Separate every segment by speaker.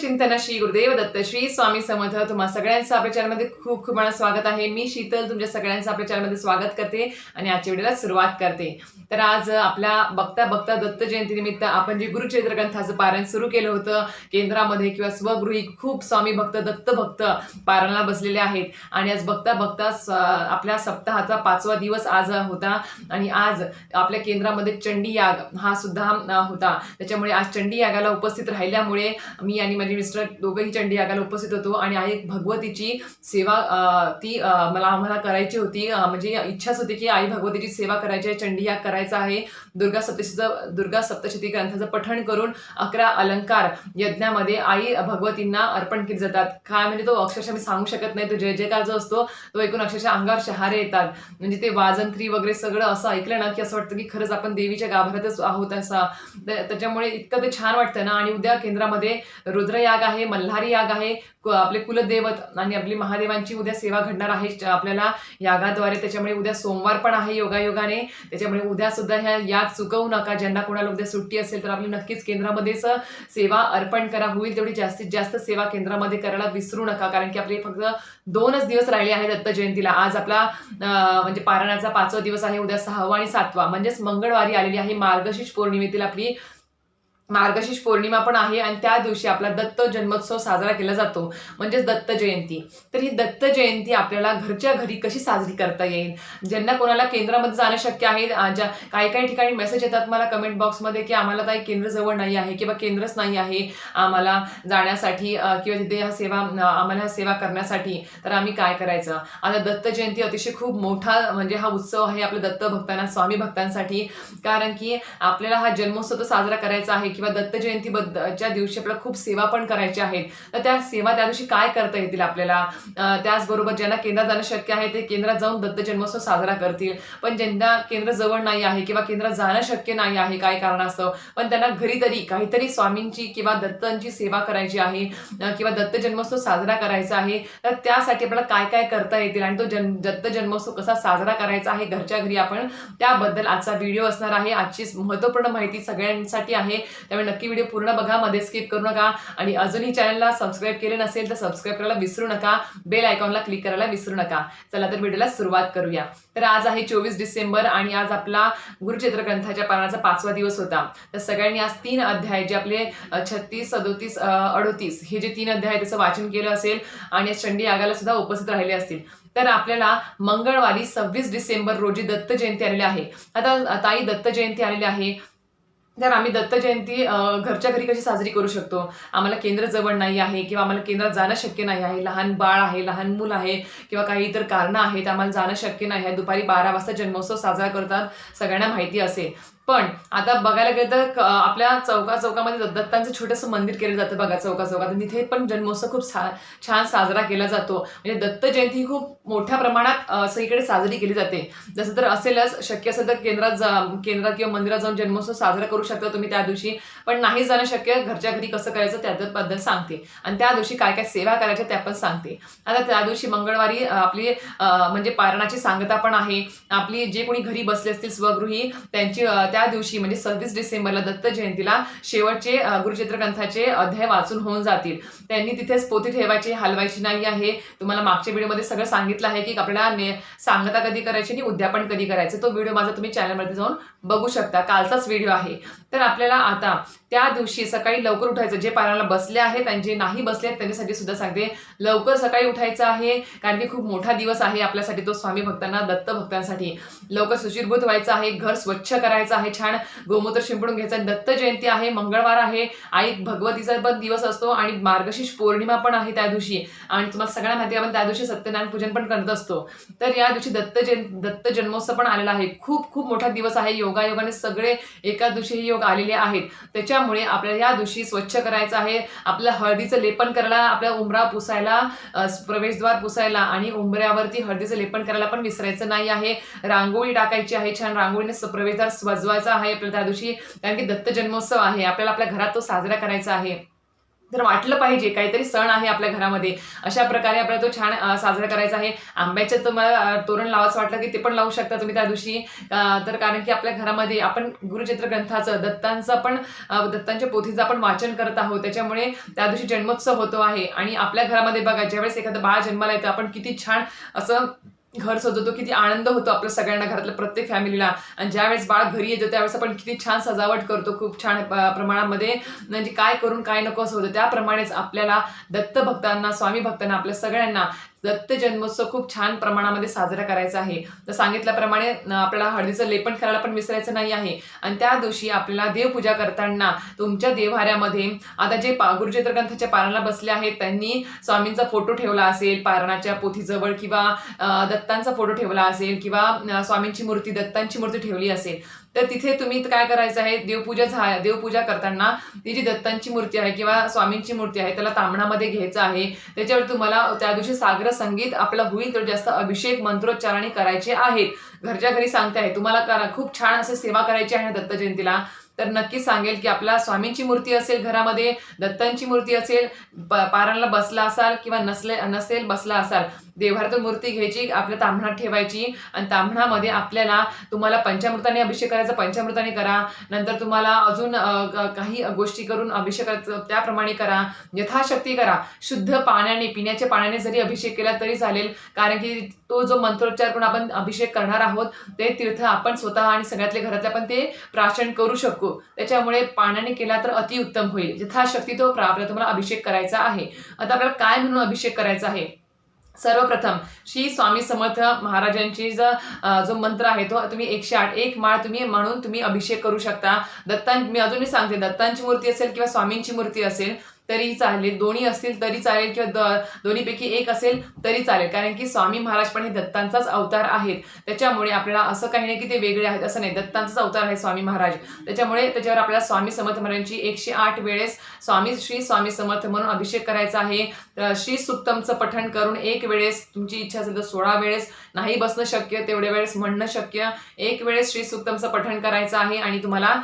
Speaker 1: चिंतन श्री गुरुदेव दत्त श्री स्वामी समर्थ. तुम्हा सगळ्यांचं आपल्या चॅनलमध्ये खूप खूप मला स्वागत आहे. मी शीतल तुमच्या सगळ्यांचं आपल्या चॅनलमध्ये स्वागत करते आणि आजच्या व्हिडिओला सुरुवात करते. तर आज आपल्या बघता बघता दत्त जयंतीनिमित्त आपण जे गुरुचरित्र ग्रंथाचं पारण सुरू केलं होतं केंद्रामध्ये किंवा स्वगृही खूप स्वामी भक्त दत्त भक्त पारणाला बसलेले आहेत. आणि आज बघता बघता आपल्या सप्ताहाचा पाचवा दिवस आज होता आणि आज आपल्या केंद्रामध्ये चंडी याग हा सुद्धा होता. त्याच्यामुळे आज चंडी यागाला उपस्थित राहिल्यामुळे मी आणि माझे मिस्टर दोघंही चंडी यागाला उपस्थित होतो आणि आई भगवतीची सेवा ती मला आम्हाला करायची होती. म्हणजे इच्छाच होती की आई भगवतीची सेवा करायची आहे चंडी याग करायचा आहे. दुर्गा सप्तशीचं दुर्गा सप्तशती ग्रंथाचं पठण करून अकरा अलंकार यज्ञामध्ये आई भगवतींना अर्पण केले जातात. काय म्हणजे तो अक्षरशः मी सांगू शकत नाही. तो जय जयकार जो असतो तो ऐकून अक्षरशः अंगावर शहारे येतात. म्हणजे ते वाजंत्री वगैरे सगळं असं ऐकलं ना की असं वाटतं की खरंच आपण देवीच्या गाभाऱ्यातच आहोत असं. त्याच्यामुळे इतकं ते छान वाटतं ना. आणि उद्या केंद्रामध्ये रुद्र रुद्रयाग आहे मल्हारी याग आहे आपले कुलदैवत आणि आपली महादेवांची उद्या सेवा घडणार आहे. आपल्याला यागाद्वारे त्याच्यामुळे उद्या सोमवार पण आहे योगायोगाने. त्याच्यामुळे उद्या सुद्धा ह्या याग चुकवू नका. ज्यांना कोणाला उद्या सुट्टी असेल तर आपली नक्कीच केंद्रामध्येच सेवा अर्पण करा. होईल तेवढी जास्तीत जास्त सेवा केंद्रामध्ये करायला विसरू नका. कारण की आपले फक्त दोनच दिवस राहिले आहेत दत्त जयंतीला. आज आपला म्हणजे पारायणाचा पाचवा दिवस आहे. उद्या सहावा आणि सातवा. म्हणजेच मंगळवारी आलेली आहे मार्गशीर्ष पौर्णिमेतील आपली मार्गशीर्ष पौर्णिमा पण आहे आणि त्या दिवशी आपला दत्त जन्मोत्सव साजरा केला जातो म्हणजेच दत्त जयंती. तर ही दत्त जयंती आपल्याला घरच्या घरी कशी साजरी करता येईल? ज्यांना कोणाला केंद्रामध्ये जाणं शक्य आहे ज्या काही काही ठिकाणी मेसेज येतात मला कमेंट बॉक्समध्ये की आम्हाला काही केंद्र जवळ नाही आहे किंवा केंद्रच नाही आहे आम्हाला जाण्यासाठी किंवा तिथे ह्या सेवा आम्हाला ह्या सेवा करण्यासाठी तर आम्ही काय करायचं? आता दत्त जयंती अतिशय खूप मोठा म्हणजे हा उत्सव आहे आपल्या दत्त भक्तांना स्वामी भक्तांसाठी. कारण की आपल्याला हा जन्मोत्सव तर साजरा करायचा आहे किंवा दत्त जयंतीबद्दलच्या दिवशी आपल्याला खूप सेवा पण करायच्या आहेत. तर त्या सेवा त्या दिवशी काय करता येतील आपल्याला? त्याचबरोबर ज्यांना केंद्रात जाणं शक्य आहे ते केंद्रात जाऊन दत्त जन्मोत्सव साजरा करतील. पण ज्यांना केंद्र जवळ नाही आहे किंवा केंद्रात जाणं शक्य नाही आहे काय कारणास्तव पण त्यांना घरी तरी काहीतरी स्वामींची किंवा दत्तांची सेवा करायची आहे किंवा दत्त जन्मोत्सव साजरा करायचा आहे तर त्यासाठी आपल्याला काय काय करता येतील? आणि तो जन दत्त जन्मोत्सव कसा साजरा करायचा आहे घरच्या घरी आपण त्याबद्दल आजचा व्हिडिओ असणार आहे. आजची महत्त्वपूर्ण माहिती सगळ्यांसाठी आहे. त्यामुळे नक्की व्हिडिओ पूर्ण बघा मध्ये स्किप करू नका. आणि अजूनही चॅनलला सबस्क्राईब केले नसेल तर सबस्क्राईब करायला विसरू नका. बेल आयकॉनला क्लिक करायला विसरू नका. चला तर व्हिडिओला सुरुवात करूया. तर आज आहे चोवीस डिसेंबर आणि आज आपला गुरुचित्र ग्रंथाच्या पानाचा पाचवा दिवस होता. तर सगळ्यांनी आज तीन अध्याय जे आपले छत्तीस सदोतीस अडोतीस हे जे तीन अध्याय त्याचं वाचन केलं असेल आणि चंडी यागाला सुद्धा उपस्थित राहिले असतील. तर आपल्याला मंगळवारी सव्वीस डिसेंबर रोजी दत्त जयंती आलेली आहे. आता ताई दत्त जयंती आलेली आहे. तर आम्ही दत्त जयंती घरच्या घरी कशी साजरी करू शकतो? आम्हाला केंद्र जवळ नाही आहे किंवा आम्हाला केंद्रात जाणं शक्य नाही आहे. लहान बाळ आहे लहान मूल आहे किंवा काही इतर कारणं आहेत आम्हाला जाणं शक्य नाही आहे. दुपारी बारा वाजता जन्मोत्सव साजरा करतात सगळ्यांना माहिती असेल. पण आता बघायला गेलं तर आपल्या चौका चौकामध्ये दत्तांचं छोटंसं मंदिर केलं जातं बघा चौका चौकात. आणि तिथे पण जन्मोत्सव खूप छा- छान साजरा केला जातो. म्हणजे दत्त जयंती ही खूप मोठ्या प्रमाणात सगळीकडे साजरी केली जाते. जसं तर असेलच शक्य असेल तर केंद्रात जा केंद्रात किंवा मंदिरात जाऊन जन्मोत्सव साजरा करू शकता तुम्ही त्या दिवशी. पण नाही जाणं शक्य घरच्या घरी कसं करायचं त्याबद्दल सांगते. आणि त्या दिवशी काय काय सेवा करायच्या त्या पण सांगते. आता त्या दिवशी मंगळवारी आपली म्हणजे पारणाची सांगता पण आहे. आपली जे कोणी घरी बसले असतील स्वगृही त्यांची त्या दिवशी म्हणजे सव्वीस डिसेंबरला दत्त जयंतीला शेवटचे गुरुचित्र ग्रंथाचे अध्याय वाचून होऊन जातील. त्यांनी तिथेच पोथी ठेवायची हलवायची नाही आहे. तुम्हाला मागच्या व्हिडिओमध्ये सगळं सांगितलं आहे की आपल्याला सांगता कधी करायची आणि उद्यापन कधी करायचं. तो व्हिडिओ माझा तुम्ही चॅनलमध्ये जाऊन बघू शकता. कालचाच व्हिडिओ आहे. तर आपल्याला आता त्या दिवशी सकाळी लवकर उठायचं. जे पारायणाला बसले आहेत आणि जे नाही बसले आहेत त्यांच्यासाठी सुद्धा सांगते. लवकर सकाळी उठायचं आहे कारण की खूप मोठा दिवस आहे आपल्यासाठी तो स्वामी भक्तांना दत्त भक्तांसाठी. लवकर सुचिरभूत व्हायचं आहे घर स्वच्छ करायचं आहे. छान गोमूत्र शिंपडून घ्यायचं. दत्त जयंती आहे मंगळवार आहे. आई भगवतीचा पण दिवस असतो आणि मार्गशीर्ष पौर्णिमा पण आहे त्या दिवशी. आणि तुम्हाला सगळ्यांना माहिती आपण त्या दिवशी सत्यनारायण पूजन पण करत असतो. तर या दिवशी दत्त जयं दत्त जन्मोत्सव पण आलेला आहे. खूप खूप मोठा दिवस आहे. योगायोगाने सगळे एका दिवशी हे योग आलेले आहेत. त्याच्यामुळे आपल्याला या दिवशी स्वच्छ करायचं आहे. आपल्या हळदीचं लेपन करायला आपल्या उमरा पुसायला प्रवेशद्वार पुसायला आणि उंबऱ्यावरती हळदीचं लेपन करायला पण विसरायचं नाही आहे. रांगोळी टाकायची आहे छान. रांगोळीने प्रवेशद्वार सजवायचा आहे. आपल्याला त्या दिवशी कारण की दत्त जन्मोत्सव आहे. आपल्याला आपल्या घरात तो साजरा करायचा आहे. तर वाटलं पाहिजे. काहीतरी सण आहे आपल्या घरामध्ये. अशा प्रकारे आपल्याला तो छान साजरा करायचा आहे. आंब्याचं तुम्हाला तोरण लावायचं वाटलं की ते पण लावू शकता तुम्ही त्या दिवशी. तर कारण की आपल्या घरामध्ये आपण गुरुचित्र ग्रंथाचं दत्तांचं पण दत्तांच्या पोथीचं आपण वाचन करत आहोत. त्याच्यामुळे त्या दिवशी जन्मोत्सव होतो आहे. आणि आपल्या घरामध्ये बघा ज्यावेळेस एखादं बाळ जन्माला येतं आपण किती छान असं घर सजवतो किती आनंद होतो आपल्या सगळ्यांना घरातल्या प्रत्येक फॅमिलीला आणि ज्यावेळेस बाळ घरी येतं त्यावेळेस आपण किती छान सजावट करतो खूप छान प्रमाणामध्ये. म्हणजे काय करून काय नको असं होतं त्याप्रमाणेच आपल्याला दत्त भक्तांना स्वामी भक्तांना आपल्या सगळ्यांना दत्त जन्मोत्सव खूप छान प्रमाणामध्ये साजरा करायचा आहे. तर सांगितल्याप्रमाणे आपल्याला हळदीचं लेपन करायला पण विसरायचं नाही आहे. आणि त्या दिवशी आपल्याला देवपूजा करताना तुमच्या देवहाऱ्यामध्ये आता जे पा गुरुचित्र ग्रंथाच्या पारणाला बसले आहेत त्यांनी स्वामींचा फोटो ठेवला असेल पारणाच्या पोथीजवळ किंवा दत्तांचा फोटो ठेवला असेल किंवा स्वामींची मूर्ती दत्तांची मूर्ती ठेवली असेल. तर तिथे तुम्ही काय करायचं आहे? देवपूजा झा देवपूजा करताना ती जी दत्तांची मूर्ती आहे किंवा स्वामींची मूर्ती आहे त्याला तांबणामध्ये घ्यायचं आहे. त्याच्यावर तुम्हाला त्या दिवशी सागर संगीत आपला होईल तर जास्त अभिषेक मंत्रोच्चारणी करायचे आहेत. घरच्या घरी सांगते आहे तुम्हाला करा खूप छान असे सेवा करायची आहे दत्त जयंतीला. तर नक्की सांगेल की आपला स्वामींची मूर्ती असेल घरामध्ये दत्तांची मूर्ती असेल प- बसला असाल किंवा नसले नसेल बसला असाल देवघरातून मूर्ती घ्यायची आपल्या तांबणात ठेवायची आणि तांबणामध्ये आपल्याला तुम्हाला पंचामृताने अभिषेक करायचा पंचामृताने करा. नंतर तुम्हाला अजून काही गोष्टी करून अभिषेक करायचं त्याप्रमाणे करा. यथाशक्ती करा. शुद्ध पाण्याने पिण्याच्या पाण्याने जरी अभिषेक केला तरी चालेल. कारण की तो जो मंत्रोच्चार करून आपण अभिषेक करणार आहोत ते तीर्थ आपण स्वतः आणि सगळ्यातले घरातले आपण ते प्राशन करू शकू. त्याच्यामुळे पाण्याने केला तर अतिउत्तम होईल. यथाशक्ती तो प्रा- आपल्याला तुम्हाला अभिषेक करायचा आहे. आता आपल्याला काय म्हणून अभिषेक करायचा आहे? सर्वप्रथम श्री स्वामी समर्थ महाराजांची जो जो मंत्र आहे तो तुम्ही एकशे आठ एक माळ तुम्ही म्हणून तुम्ही अभिषेक करू शकता. दत्तां मी अजूनही सांगते दत्तांची मूर्ती असेल किंवा स्वामींची मूर्ती असेल तरी चालेल. दोन्ही असतील तरी चालेल किंवा द- दोन्हीपैकी एक असेल तरी चालेल. कारण की स्वामी महाराज पण हे दत्तांचाच अवतार आहेत. त्याच्यामुळे आपल्याला असं काही नाही की ते वेगळे आहेत. असं नाही. दत्तांचाच अवतार आहे स्वामी महाराज. त्याच्यामुळे त्याच्यावर आपल्याला स्वामी समर्थ महाराजांची एकशे आठ वेळेस स्वामी श्री स्वामी समर्थ म्हणून अभिषेक करायचा आहे. श्री सुक्तमचं पठण करून एक वेळेस तुमची इच्छा असेल तर सोळा वेळेस. नाही बसणं शक्य तेवढ्या वेळेस म्हणणं शक्य. एक वेळेस श्री सुक्तमचं पठण करायचं आहे आणि तुम्हाला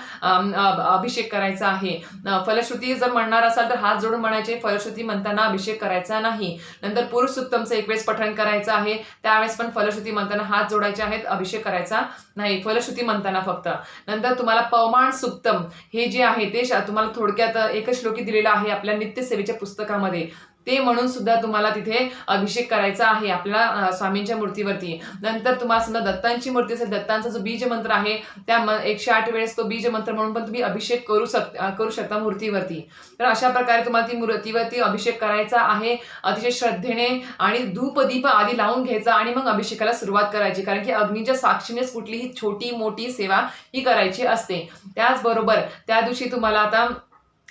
Speaker 1: अभिषेक करायचा आहे. फलश्रुती जर म्हणणार असाल तर हा हात जोडून म्हणायचे फलश्रुती म्हणताना अभिषेक करायचा नाही. नंतर पुरुष सुक्तमचं एक वेळेस पठण करायचं आहे. त्यावेळेस पण फलश्रुती म्हणताना हात जोडायचे आहेत अभिषेक करायचा नाही. फलश्रुती म्हणताना फक्त. नंतर तुम्हाला पवमान सुक्तम हे जे आहे ते तुम्हाला थोडक्यात एकच श्लोकी दिलेलं आहे आपल्या नित्यसेवेच्या पुस्तकामध्ये. ते म्हणून सुद्धा तुम्हाला तिथे अभिषेक करायचा आहे आपल्या स्वामींच्या मूर्तीवरती. नंतर तुम्हाला समजा दत्तांची मूर्ती असेल दत्तांचा जो बीज मंत्र आहे त्या म- एकशे आठ वेळेस तो बीज मंत्र म्हणून पण तुम्ही अभिषेक करू शक करू शकता मूर्तीवरती. तर अशा प्रकारे तुम्हाला ती मूर्तीवरती अभिषेक करायचा आहे. अतिशय श्रद्धेने आणि धूप दीप आधी लावून घ्यायचा आणि मग अभिषेकाला सुरुवात करायची. कारण की अग्नीच्या साक्षीनेच कुठलीही छोटी मोठी सेवा ही करायची असते. त्याचबरोबर त्या दिवशी तुम्हाला आता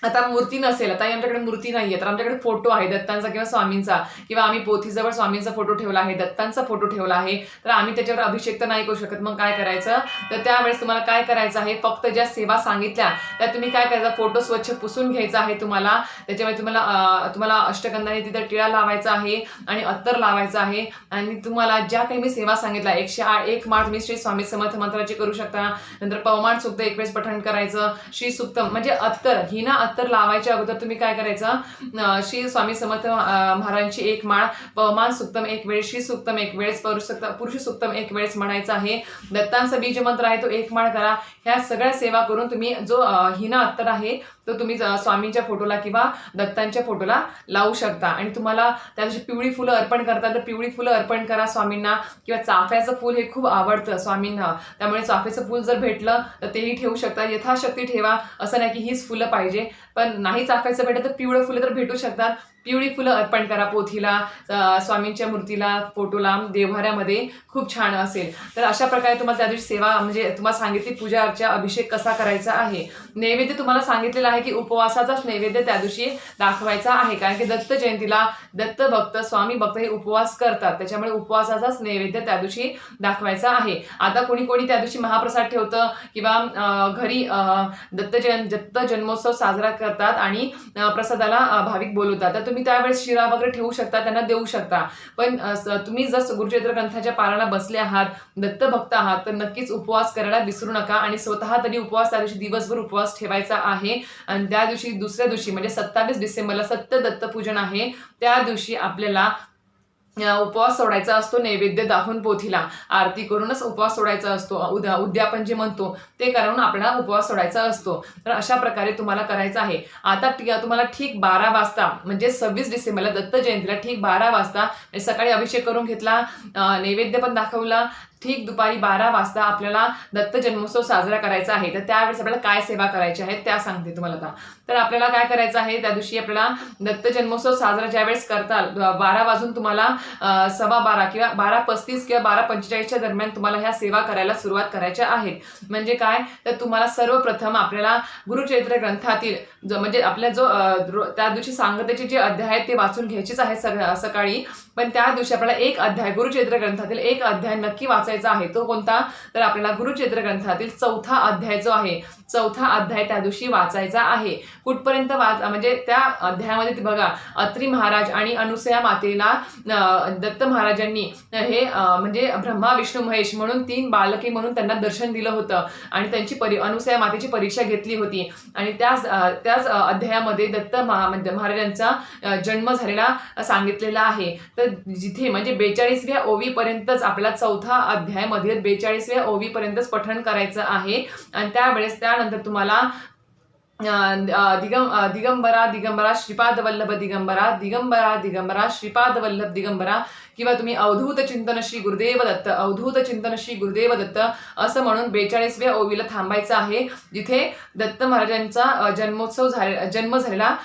Speaker 1: आता मूर्ती नसेल आता आमच्याकडे मूर्ती नाहीये तर आमच्याकडे फोटो आहे दत्तांचा किंवा स्वामींचा. किंवा आम्ही पोथीजवळ स्वामींचा फोटो ठेवला आहे दत्तांचा फोटो ठेवला आहे तर आम्ही त्याच्यावर अभिषेक तर नाही करू शकत. मग काय करायचं? तर त्यावेळेस तुम्हाला काय करायचं आहे? फक्त ज्या सेवा सांगितल्या त्या तुम्ही काय करायचं? फोटो स्वच्छ पुसून घ्यायचा आहे तुम्हाला. त्याच्यामुळे तुम्हाला तुम्हाला अष्टगंधाने तिथं टिळा लावायचा आहे आणि अत्तर लावायचं आहे. आणि तुम्हाला ज्या काही मी सेवा सांगितल्या एकशे आठ एक माठ तुम्ही श्री स्वामी समर्थ मंत्राची करू शकता. नंतर पवमान सुक्त एक वेळेस पठण करायचं. श्री सुक्तम म्हणजे अत्तर ही ना अत्तर लावायच्या अगोदर तुम्ही काय करायचं? श्री स्वामी समर्थ महाराजांची एक माळ पवमान सुक्तम एक वेळेस श्री सुक्तम एक वेळेस पौरुष पुरुष सुक्तम एक वेळेस म्हणायचं आहे. दत्तांचा बीज मंत्र आहे तो एक माळ करा. ह्या सगळ्या सेवा करून तुम्ही जो हिना अत्तर आहे तो तुम्ही स्वामींच्या फोटोला किंवा दत्तांच्या फोटोला लावू शकता. आणि तुम्हाला त्या दिवशी पिवळी फुलं अर्पण करता तर पिवळी फुलं अर्पण करा स्वामींना. किंवा चाफ्याचं फूल हे खूप आवडतं स्वामींना. त्यामुळे चाफ्याचं फूल जर भेटलं तर तेही ठेवू शकता. यथाशक्ती ठेवा. असं नाही की हीच फुलं पाहिजे. पण नाही चाफायचं भेटत तर पिवळं फुलं तर भेटू शकतात. पिवळी फुलं अर्पण करा पोथीला स्वामींच्या मूर्तीला फोटोला देवहाऱ्यामध्ये खूप छान असेल. तर अशा प्रकारे तुम्हाला त्या दिवशी सेवा म्हणजे तुम्हाला सांगितली पूजा अर्चा अभिषेक कसा करायचा आहे. नैवेद्य तुम्हाला सांगितलेलं आहे की उपवासाचाच नैवेद्य त्या दिवशी दाखवायचा आहे. कारण की दत्त जयंतीला दत्त भक्त स्वामी भक्त हे उपवास करतात. त्याच्यामुळे उपवासाचाच नैवेद्य त्या दिवशी दाखवायचा आहे. आता कोणी कोणी त्या दिवशी महाप्रसाद ठेवतं किंवा घरी दत्त जयं दत्त जन्मोत्सव साजरा करतात आणि प्रसादाला भाविक बोलवतात. तर तुम्ही त्यावेळेस शिरा वगैरे ठेवू शकता त्यांना देऊ शकता. पण तुम्ही जर गुरुचरित्र ग्रंथाच्या पाराला बसले आहात दत्त भक्त आहात तर नक्कीच उपवास करायला विसरू नका आणि स्वतः तरी उपवास त्या दिवशी दिवसभर उपवास ठेवायचा आहे. आणि त्या दिवशी दुसऱ्या दिवशी म्हणजे सत्तावीस डिसेंबरला सत्य दत्तपूजन आहे त्या दिवशी आपल्याला उपवास सोडायचा असतो नैवेद्य दाखवून पोथीला. आरती करूनच उपवास सोडायचा असतो. उद्या उद्यापन जे म्हणतो ते करून आपल्याला उपवास सोडायचा असतो. तर अशा प्रकारे तुम्हाला करायचं आहे. आता तुम्हाला ठीक बारा वाजता म्हणजे सव्वीस डिसेंबरला दत्त जयंतीला ठीक बारा वाजता सकाळी अभिषेक करून घेतला नैवेद्य पण दाखवला ठीक दुपारी बारा वाजता आपल्याला दत्त जन्मोत्सव साजरा करायचा आहे. तर त्यावेळेस आपल्याला काय सेवा करायच्या आहेत त्या सांगते तुम्हाला आता. तर आपल्याला काय करायचं आहे? त्या दिवशी आपल्याला दत्त जन्मोत्सव साजरा ज्यावेळेस करताल बारा वाजून तुम्हाला सव्वा बारा किंवा बारा पस्तीस किंवा बारा पंचेचाळीसच्या दरम्यान तुम्हाला ह्या सेवा करायला सुरुवात करायच्या आहेत. म्हणजे काय? तर तुम्हाला सर्वप्रथम आपल्याला गुरुचरित्र ग्रंथातील जो म्हणजे आपल्या जो त्या दिवशी सांगतेचे जे अध्याय आहेत ते वाचून घ्यायचेच आहेत सगळ्या सकाळी. पण त्या दिवशी आपल्याला एक अध्याय गुरुचरित्र ग्रंथातील एक अध्याय नक्की वाचायचा आहे. तो कोणता? तर आपल्याला गुरुचरित्र ग्रंथातील चौथा अध्याय जो आहे चौथा अध्याय त्या दिवशी वाचायचा आहे. कुठपर्यंत वाच म्हणजे त्या अध्यायामध्ये बघा अत्री महाराज आणि अनुसया मातेला दत्त महाराजांनी हे म्हणजे ब्रह्मा विष्णू महेश म्हणून तीन बालके म्हणून त्यांना दर्शन दिलं होतं. आणि त्यांची परी अनुसया मातेची परीक्षा घेतली होती. आणि त्याच त्याच अध्यायामध्ये दत्त महा म्हणजे महाराजांचा जन्म झालेला सांगितलेला आहे. तर जिथे म्हणजे बेचाळीसव्या ओवीपर्यंतच आपला चौथा अध्यायमध्ये बेचाळीसव्या ओवीपर्यंतच पठण करायचं आहे. आणि त्यावेळेस त्यानंतर तुम्हाला दिगं दिगंबरा दिगंबरा श्रीपाद वल्लभ दिगंबरा दिगंबरा दिगंबरा श्रीपाद वल्लभ दिगंबरा किंवा तुम्ही अवधूत चिंतन श्री गुरुदेव दत्त अवधूत चिंतन श्री गुरुदेव दत्त असं म्हणून बेचाळीसव्या ओवीला थांबायचं आहे. जिथे दत्त महाराजांचा जन्मोत्सव झाले जन्म झालेला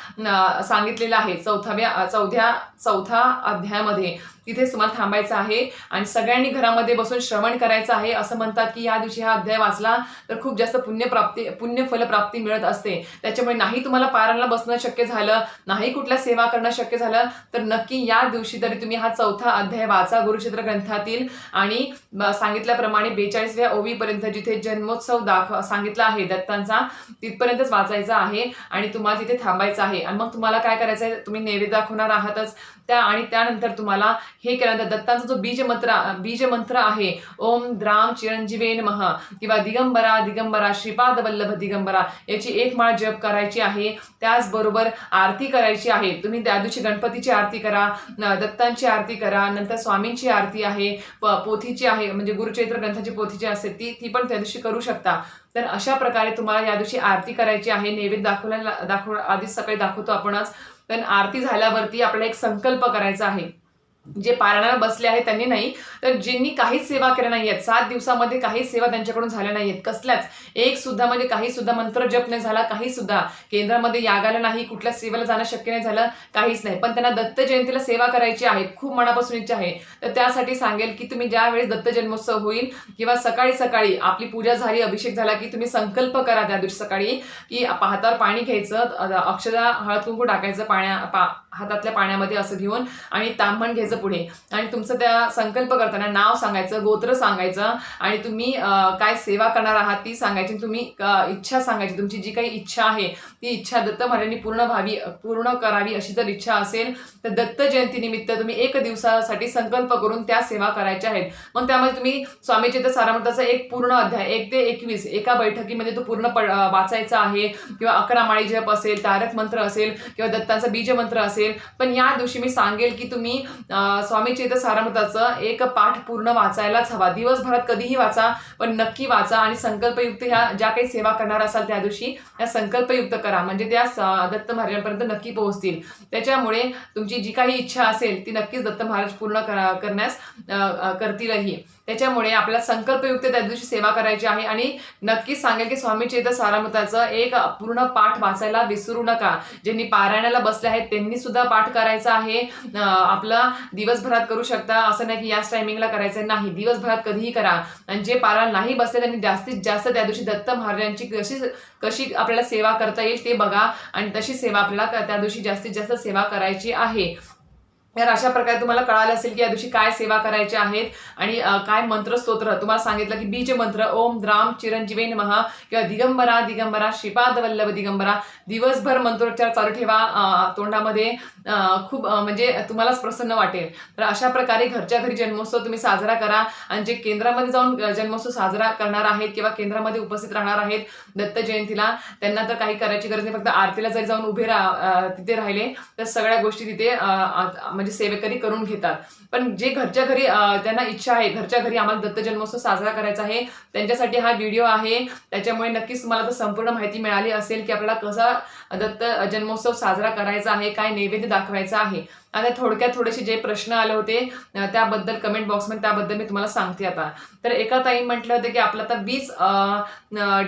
Speaker 1: सांगितलेला आहे चौथाव्या चौथ्या चौथा अध्यायामध्ये. तिथेच तुम्हाला थांबायचं आहे आणि सगळ्यांनी घरामध्ये बसून श्रवण करायचं आहे असं म्हणतात की या दिवशी हा अध्याय वाचला तर खूप जास्त पुण्यप्राप्ती पुण्यफलप्राप्ती मिळत असते. त्याच्यामुळे नाही तुम्हाला पारायणाला बसणं शक्य झालं नाही कुठल्या सेवा करणं शक्य झालं तर नक्की या दिवशी तरी तुम्ही हा चौथा अध्याय वाचा गुरुक्षेत्र ग्रंथातील आणि सांगितल्याप्रमाणे बेचाळीसव्या ओवीपर्यंत जिथे जन्मोत्सव दाख सांगितला आहे दत्तांचा तिथपर्यंतच वाचायचा आहे आणि तुम्हाला तिथे थांबायचं आहे. आणि मग तुम्हाला काय करायचं आहे? तुम्ही नैवेद्य दाखवणार आहातच. त्या आणि त्यानंतर तुम्हाला हे केल्यानंतर दत्तांचा जो बीज मंत्र बीज मंत्र आहे ओम द्राम चिरंजीवेन महा किंवा दिगंबरा दिगंबरा श्रीपाद वल्लभ दिगंबरा याची एक माळ जप करायची आहे. त्याचबरोबर आरती करायची आहे. तुम्ही त्या दिवशी गणपतीची आरती करा न- दत्तांची आरती करा नंतर स्वामींची आरती आहे प- पोथीची आहे म्हणजे गुरुचरित्र ग्रंथाची पोथीची असते ती ती पण त्या दिवशी करू शकता. तर अशा प्रकारे तुम्हाला या दिवशी आरती करायची आहे नैवेद्य दाखवल्या दाखव आधीच सकाळी दाखवतो आपणच. तर आरती झाल्यावरती आपल्याला एक संकल्प करायचा आहे. जे पारणाला बसले आहेत त्यांनी नाही तर ज्यांनी काहीच सेवा केल्या नाही आहेत सात दिवसामध्ये काहीच सेवा त्यांच्याकडून झाल्या नाही आहेत. कसल्याच? एक सुद्धा म्हणजे काही सुद्धा मंत्र जप नाही झाला काही सुद्धा. केंद्रामध्ये यागाला नाही कुठल्या सेवेला जाणं शक्य नाही झालं काहीच नाही. पण त्यांना दत्त जयंतीला सेवा करायची आहे खूप मनापासून इच्छा आहे. तर त्यासाठी सांगेल की तुम्ही ज्यावेळेस दत्त जन्मोत्सव होईल किंवा सकाळी सकाळी आपली पूजा झाली अभिषेक झाला की तुम्ही संकल्प करा त्या दिवशी सकाळी की पाहतावर पाणी घ्यायचं अक्षदा हळद कुंकू टाकायचं पाण्या पा हातातल्या पाण्यामध्ये असं घेऊन आणि तांबण घ्यायचं पुढे. आणि तुमचं त्या संकल्प करताना नाव सांगायचं गोत्र सांगायचं आणि तुम्ही काय सेवा करणार आहात ती सांगायची तुम्ही इच्छा सांगायची. तुमची जी काही इच्छा आहे ती इच्छा दत्त महाराजांनी पूर्ण व्हावी पूर्ण करावी अशी जर इच्छा असेल तर दत्त जयंतीनिमित्त तुम्ही एक दिवसासाठी संकल्प करून त्या सेवा करायच्या आहेत. मग त्यामध्ये तुम्ही स्वामी चेत सारामृताचा एक पूर्ण अध्याय एक ते एकवीस एका बैठकीमध्ये तो पूर्ण वाचायचा आहे. किंवा अकरा माळी जप असेल तारक मंत्र असेल किंवा दत्तांचा बीज मंत्र असेल पण या दिवशी मी सांगेल की तुम्ही स्वामी चेत सारामृताचं एक पाठ पूर्ण वाचायलाच हवा. दिवसभरात कधीही वाचा पण नक्की वाचा आणि संकल्पयुक्त ह्या ज्या काही सेवा करणार असाल त्या दिवशी त्या संकल्पयुक्त करा. म्हणजे त्या दत्त महाराजांपर्यंत नक्की पोहोचतील. त्याच्यामुळे तुमची जी काही इच्छा असेल ती नक्कीच दत्त महाराज पूर्ण करा- करण्यास करतीलही. त्याच्यामुळे आपल्याला संकल्पयुक्त त्या दिवशी सेवा करायची आहे. आणि नक्कीच सांगेल की स्वामी चेत सारामताचं एक पूर्ण पाठ वाचायला विसरू नका. ज्यांनी पारायणाला बसले आहेत त्यांनी सुद्धा पाठ करायचा आहे. आपला आपलं दिवसभरात करू शकता. असं नाही की याच टायमिंगला करायचं नाही दिवसभरात कधीही करा. आणि जे पारायण नाही बसले त्यांनी जास्तीत जास्त त्या दिवशी दत्त महाराजांची कशी कशी आपल्याला सेवा करता येईल ते बघा. आणि तशी सेवा आपल्याला क- त्या दिवशी जास्तीत जास्त सेवा करायची आहे. तर अशा प्रकारे तुम्हाला कळालं असेल की या दिवशी काय सेवा करायचे आहेत आणि काय मंत्र स्तोत्र तुम्हाला सांगितलं की बीज मंत्र ओम द्राम चिरंजीवे महा किंवा दिगंबरा दिगंबरा श्रीपाद वल्लभ दिगंबरा. दिवसभर मंत्रोच्चार चालू ठेवा तोंडामध्ये. खूप म्हणजे तुम्हालाच प्रसन्न वाटेल. तर अशा प्रकारे घरच्या घरी जन्मोत्सव तुम्ही साजरा करा आणि जे केंद्रामध्ये जाऊन जन्मोत्सव साजरा करणार आहेत किंवा केंद्रामध्ये उपस्थित राहणार आहेत दत्त जयंतीला त्यांना तर काही करायची गरज नाही. फक्त आरतीला जरी जाऊन उभे रा तिथे राहिले तर सगळ्या गोष्टी तिथे म्हणजे सेवेकरी करून घेतात. पण जे घरच्या घरी त्यांना इच्छा आहे घरच्या घरी आम्हाला दत्त जन्मोत्सव साजरा करायचा आहे त्यांच्यासाठी हा व्हिडिओ आहे. त्याच्यामुळे नक्कीच तुम्हाला तर संपूर्ण माहिती मिळाली असेल की आपल्याला कसा दत्त जन्मोत्सव साजरा करायचा आहे काय नैवेद्य दाखवायचा आहे. आता थोडक्यात थोडेसे जे प्रश्न आले होते त्याबद्दल कमेंट बॉक्समध्ये त्याबद्दल मी तुम्हाला सांगते आता. तर एका ताई म्हटलं होतं की आपलं आता वीस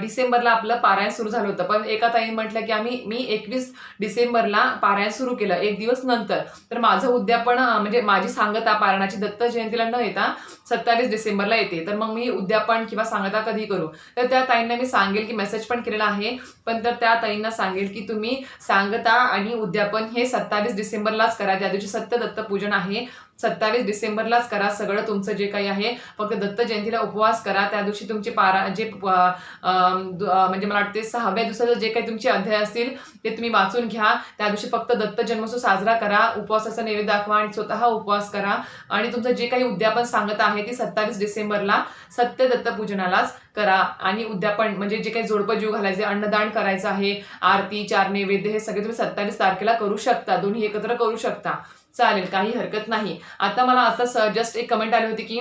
Speaker 1: डिसेंबरला आपलं पारायण सुरू झालं होतं. पण एका ताई म्हटलं की आम्ही मी एकवीस डिसेंबरला पारायण सुरू केलं एक दिवस नंतर. तर माझं उद्यापन म्हणजे माझी सांगता पारायणाची दत्त जयंतीला न येता सत्तावीस डिसेंबरला येते. तर मग मी उद्यापन किंवा सांगता कधी करू? तर त्या ताईंना मी सांगेल की मेसेज पण केलेला आहे. पण तर त्या ताईंना सांगेल की तुम्ही सांगता आणि उद्यापन हे सत्तावीस डिसेंबरलाच करा. दिवशी सत्य दत्त पूजन आहे सत्तावीस डिसेंबरलाच करा सगळं तुमचं जे काही आहे. फक्त दत्त जयंतीला उपवास करा त्या दिवशी तुमचे पारा जे म्हणजे मला वाटते सहाव्या दिवसाचं जे काही तुमचे अध्याय असतील ते तुम्ही वाचून घ्या. त्या दिवशी फक्त दत्त जन्मोत्सव साजरा करा उपवासाचा नैवेद्य दाखवा आणि स्वतः उपवास करा. आणि तुमचं जे काही उद्यापन सांगत आहे ते सत्तावीस डिसेंबरला सत्य दत्त पूजनालाच करा. आणि उद्यापन म्हणजे जे काही जोडपं जीव घालायचे अन्नदान करायचं आहे आरती चार नैवेद्य हे सगळे तुम्ही सत्तावीस तारखेला करू शकता. दोन्ही एकत्र करू शकता. चालेल काही हरकत नाही. आता मला आता जस्ट एक कमेंट आली होती की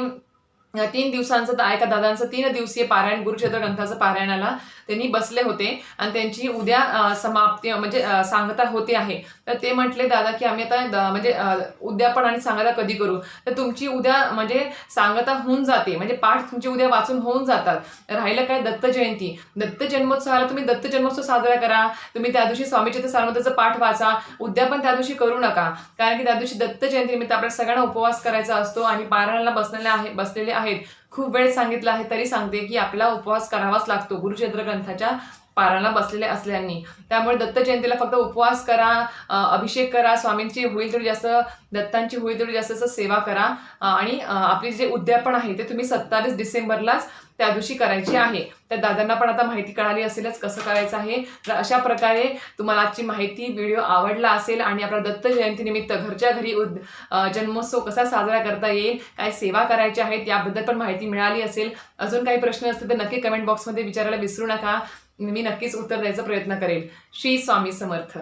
Speaker 1: तीन दिवसांचं तर एका दादांचं तीन दिवसीय पारायण गुरुक्षेत्र ग्रंथाचं पारायणाला त्यांनी बसले होते आणि त्यांची उद्या समाप्ती म्हणजे सांगता होते आहे. तर ते म्हटले दादा की आम्ही आता द- म्हणजे उद्या पण आणि सांगता कधी करू? तर तुमची उद्या म्हणजे सांगता होऊन जाते. म्हणजे पाठ तुमची उद्या वाचून होऊन जातात. राहिलं काय? दत्त जयंती. दत्त जन्मोत्सवाला तुम्ही दत्त जन्मोत्सव साजरा करा. तुम्ही त्या दिवशी स्वामीचे चित्र पाठ वाचा. उद्यापन त्या दिवशी करू नका. कारण की त्या दिवशी दत्त जयंतीनिमित्त आपल्या सगळ्यांना उपवास करायचा असतो आणि पारायणाला बसलेले आहे बसलेले आहेत. खूप वेळ सांगितलं आहे तरी सांगते की आपला उपवास करावाच लागतो. गुरुचरित्र ग्रंथाच्या पाराला बसलेले असल्याने. त्यामुळे दत्त जयंतीला फक्त उपवास करा अभिषेक करा स्वामींची होईल तेवढी जास्त दत्तांची होईल तेवढी जास्त सेवा करा. आणि आपले आपली जे उद्यापन आहे ते तुम्ही सत्तावीस डिसेंबरलाच त्या दिवशी करायची आहे. तर दादांना पण आता माहिती कळाली असेलच कसं करायचं आहे. तर अशा प्रकारे तुम्हाला आजची माहिती व्हिडिओ आवडला असेल आणि आपल्या दत्त जयंतीनिमित्त घरच्या घरी उद जन्मोत्सव कसा साजरा करता येईल काय सेवा करायच्या आहेत याबद्दल पण माहिती मिळाली असेल. अजून काही प्रश्न असतील तर नक्की कमेंट बॉक्समध्ये विचारायला विसरू नका. मी नक्कीच उत्तर द्यायचा प्रयत्न करेल. श्री स्वामी समर्थ.